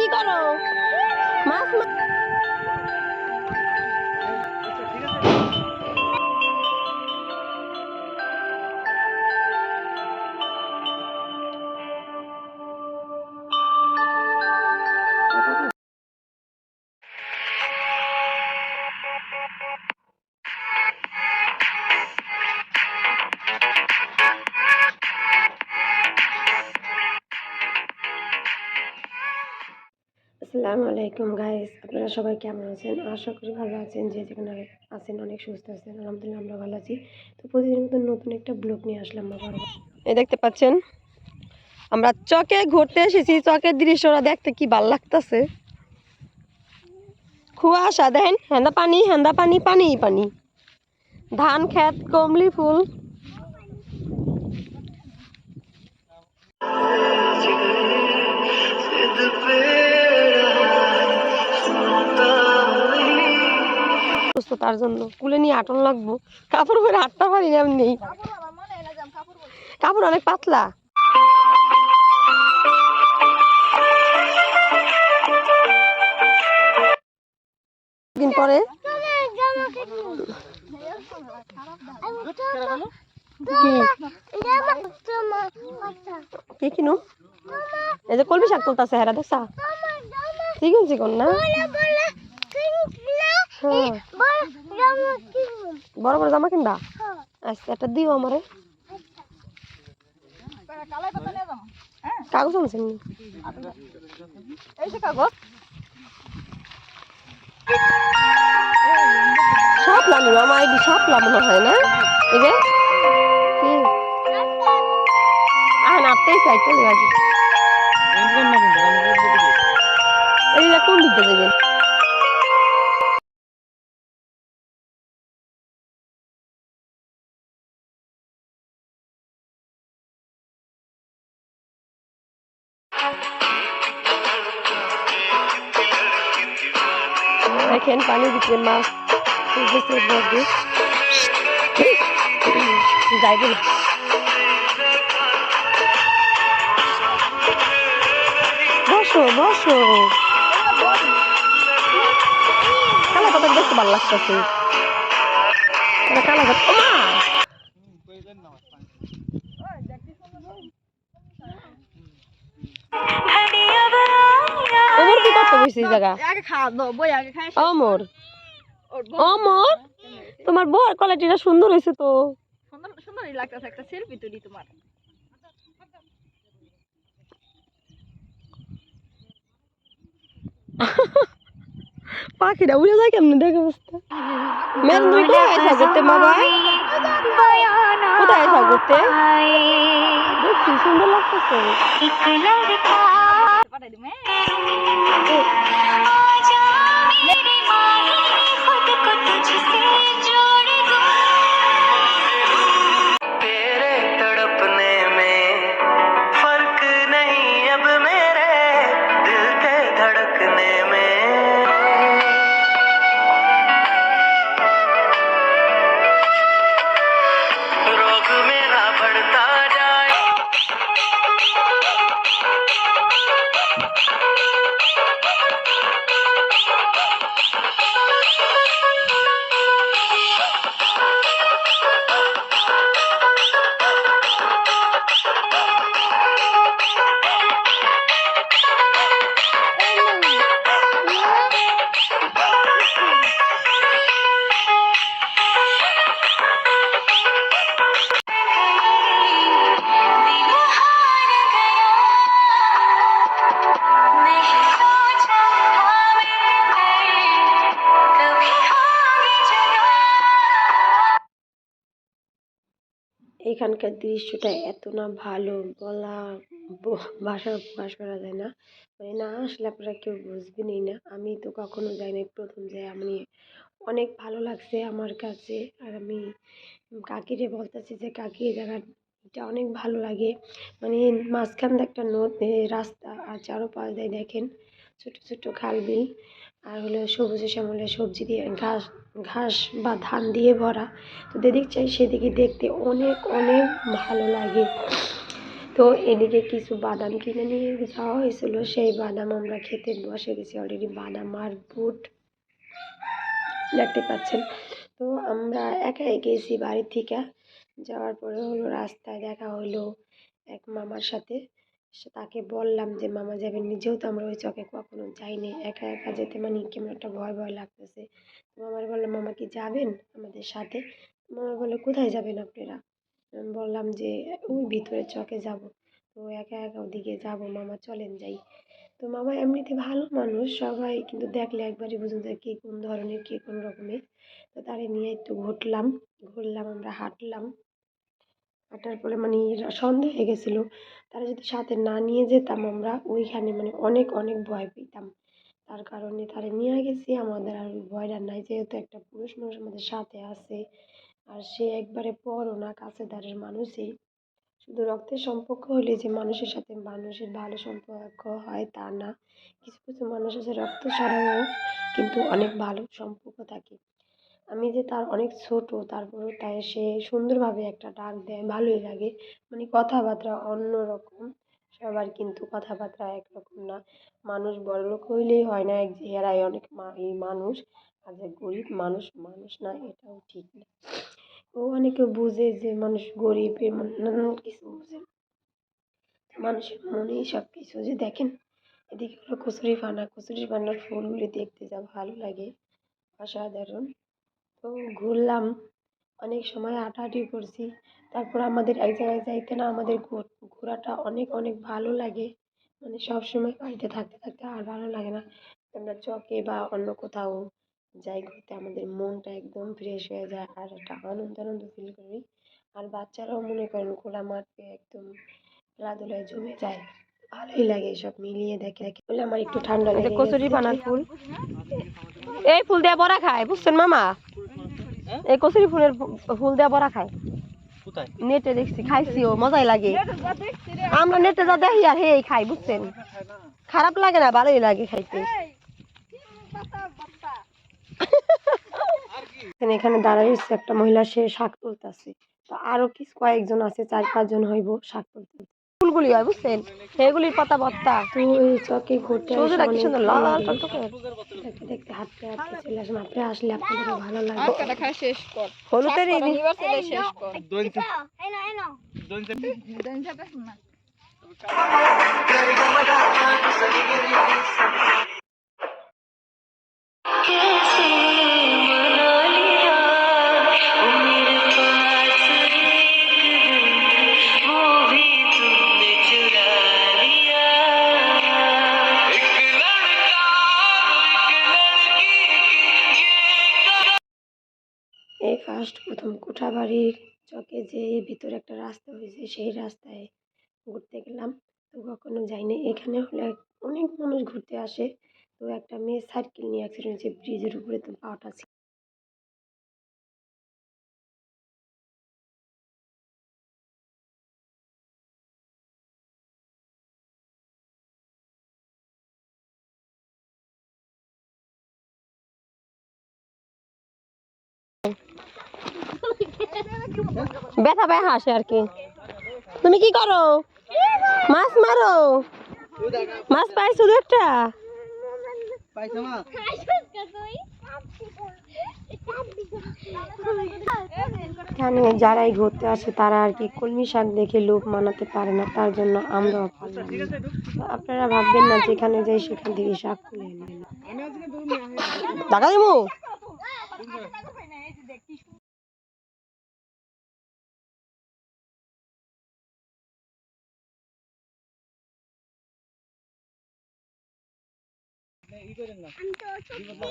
কি করো? মাছ আসসালামু আলাইকুম গাইস আপনারা সবাই কেমন আছেন? আশা করি ভালো আছেন, যে যেখানে আছেন অনেক সুস্থ আছেন। আলহামদুলিল্লাহ, আমরা ভালো আছি। তো প্রতিদিনের মতো নতুন একটা ব্লগ নিয়ে আসলাম আবার। এই দেখতে পাচ্ছেন, আমরা চকে ঘুরতে এসেছি। চকের দৃশ্যটা দেখতে কি ভালো লাগতেছে। কুয়াশা, দেখেন, হেন্দা পানি হেন্দা পানি পানি পানি। ধান খেত কমলি, ফুল। তার জন্য। কুলে নিয়ে আটন লাগবো। কাপড় পরে হাঁটতে পারি না এমনি। কাপড় অনেক পাতলা। দিন পরে। কি কিনু? এই যে কলমি শাক তুলতাছে হেরা, দেখছা? চিকন চিকন না? বড় বড় জামা কিনবা? আচ্ছা একটা দিও আমারে। কাগজ আনছেন নি? শাপলা নিও আমার আইডি শাপলা মনে হয় না? এই যে কি? আহ না এই কোন দিক দিয়ে যাবেন দেখেন পানির ভিতরে মাছ উঠেছে বড্ডে যাইবে না বসো বসো কালা কথা দেখতে ভালো লাগতেছে এটা কালা কথা ও মা এই জায়গা। অমর। অমর? তোমার বর কোয়ালিটিটা সুন্দর হয়েছে তো। সুন্দর সুন্দরই লাগতেছে একটা সেলফি তুলি তোমার। পাখিটা উড়ে যায় কেমন দেখে অবস্থা। মেরুন তুমি কোথায় করতে করতে দেখছি সুন্দর লাগতেছে। এখানকার দৃশ্যটা এত না ভালো বলা ভাষায় প্রকাশ করা যায় না। মানে না আসলে আপনারা কেউ বুঝবেনই না। আমি তো কখনো যাই যাইনি প্রথম যাই আমি অনেক ভালো লাগছে আমার কাছে। আর আমি কাকিরে বলতেছি যে কাকি এই জায়গাটা অনেক ভালো লাগে। মানে মাঝখান দিয়ে একটা নদ রাস্তা আর চারোপাশ দিয়ে দেখেন ছোট ছোট খাল বিল। আর হলো সবুজে শ্যামলে সবজি দিয়ে ঘাস ঘাস বা ধান দিয়ে ভরা। তো যেদিক চাই সেদিকে দেখতে অনেক অনেক ভালো লাগে। তো এদিকে কিছু বাদাম কিনে নিয়ে যাওয়া হয়েছিল। সেই বাদাম আমরা খেতে বসে গেছি অলরেডি বাদাম আর বুট। দেখতে পাচ্ছেন। তো আমরা একাই গেছি বাড়ি থেকে। যাওয়ার পরে হলো রাস্তায় দেখা হলো এক মামার সাথে। সে- তাকে বললাম যে, মামা যাবেন নিজেও তো আমরা ওই চকে কখনো যাইনি, একা একা যেতে মানে কেমন একটা ভয় ভয় লাগতেছে। মামার বললাম মামা কি যাবেন আমাদের সাথে? মামা বলে কোথায় যাবেন আপনারা? আমি বললাম যে, ওই ভিতরে চকে যাব। তো একা একা ওদিকে যাব, মামা চলেন যাই। তো মামা এমনিতে ভালো মানুষ, সবাই কিন্তু দেখলে একবারই বুঝুন যায় কে কোন ধরনের, কে কোন রকমের। তো তারে নিয়ে একটু ঘুরলাম ঘুরলাম, আমরা হাঁটলাম। হাঁটার পরে মানে সন্ধ্যা হয়ে গেছিল। তারা যদি সাথে না নিয়ে যেতাম আমরা, ওইখানে মানে অনেক অনেক ভয় পেতাম। তার কারণে তারা নিয়ে গেছি, আমাদের আর ভয়টা নাই। যেহেতু একটা পুরুষ মানুষ আমাদের সাথে আছে, আর সে একবারে পরও না কাছে দাঁড়ের মানুষই। শুধু রক্তের সম্পর্ক হলে যে মানুষের সাথে মানুষের ভালো সম্পর্ক হয় তা না। কিছু কিছু মানুষ আছে রক্ত ছাড়াও কিন্তু অনেক ভালো সম্পর্ক থাকে। আমি যে তার অনেক ছোট, তারপরেও তাই সে সুন্দরভাবে একটা ডাক দেয়, ভালোই লাগে। মানে কথাবার্তা অন্য রকম সবার কিন্তু কথাবার্তা একরকম না। মানুষ বড়লোক হইলেই হয় না, এক যে এরাই অনেক এই মানুষ। আর যে গরিব মানুষ মানুষ না, এটাও ঠিক না। ও অনেকে বুঝে যে মানুষ গরিব নানান কিছু বুঝে। মানুষের মনেই সব কিছু যে দেখেন, এদিকে হলো কচুরি পানা কচুরি ফুলগুলি দেখতে যা ভালো লাগে। অসাধারণ। তো ঘুরলাম। অনেক সময় হাঁটাহাঁটি করছি। তারপর আমাদের এক জায়গায় যাইতে না আমাদের ঘোরাটা অনেক অনেক ভালো লাগে। মানে সব সময় বাড়িতে থাকতে থাকতে আর ভালো লাগে না। আমরা চকে বা অন্য কোথাও যাই ঘুরতে আমাদের মনটা একদম ফ্রেশ হয়ে যায় আর একটা আনন্দ আনন্দ ফিল করি। আর বাচ্চারাও মনে করেন খোলা মাঠে একদম খেলাধুলায় জমে যায়। ভালোই লাগে সব মিলিয়ে দেখে দেখে। বলে আমার একটু ঠান্ডা লেগে কচুরি। পানার ফুল। এই ফুল দিয়ে বড়া খায় বুঝছেন মামা? এই কচুরি ফুলের ফুল দিয়ে বড়া খায়। কোথায়? নেটে দেখছি খাইছিও মজাই লাগে। আমরা নেটে যা দেখি আর হেই খাই বুঝছেন? খারাপ লাগে না ভালোই লাগে খাইতে। এখানে এখানে দাঁড়াইছে একটা মহিলা সে শাক তুলতেছে। তো আরও কিছু কয়েকজন আছে চার পাঁচজন হইব শাক তুলতে। ফুলগুলি হয় বুঝছেন? সেগুলির পাতা ভর্তা তুই চকে ঘুরতে সবুজটা কি সুন্দর লাল ভালো লাল। টকটকে? দেখতে দেখতে হাঁটতে হাঁটতে চলে আসলাম। আপনি আসলে ভালো লাগবে। কাটা খাই শেষ কর। হলুদের এই শেষ কর। দোন দোন দেন যাবে না कैसे বাড়ির চকে যে ভিতরে একটা রাস্তা হয়েছে, সেই রাস্তায় ঘুরতে গেলাম। তো কখনো যাইনি। এখানে হলে অনেক মানুষ ঘুরতে আসে। তো একটা মেয়ে সাইকেল নিয়ে অ্যাক্সিডেন্ট হয়েছে ব্রিজের উপরে তো পাওয়াটা ব্যথা পায় হাসে আর কি। তুমি কি করো? মাছ মারো? মাছ পাইছো দু একটা? এখানে যারাই ঘুরতে আসে তারা আর কি কলমি শাক দেখে লোভ মানাতে পারে না তার জন্য আমরাও পারলাম আপনারা ভাববেন না যেখানে যাই সেখান থেকে শাক তুলে দিমু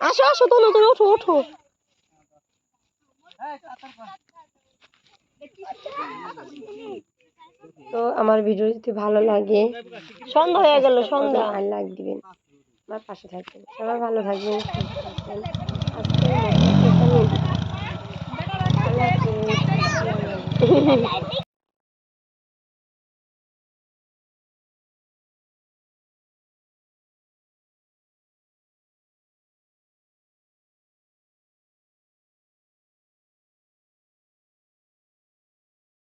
আসো আসো তো নতুন ওঠো ওঠো। তো আমার ভিডিও যদি ভালো লাগে সন্ধ্যা হয়ে গেল সন্ধ্যা। আর লাইক দিবেন আমার পাশে থাকবেন। সবাই ভালো থাকবেন সুস্থ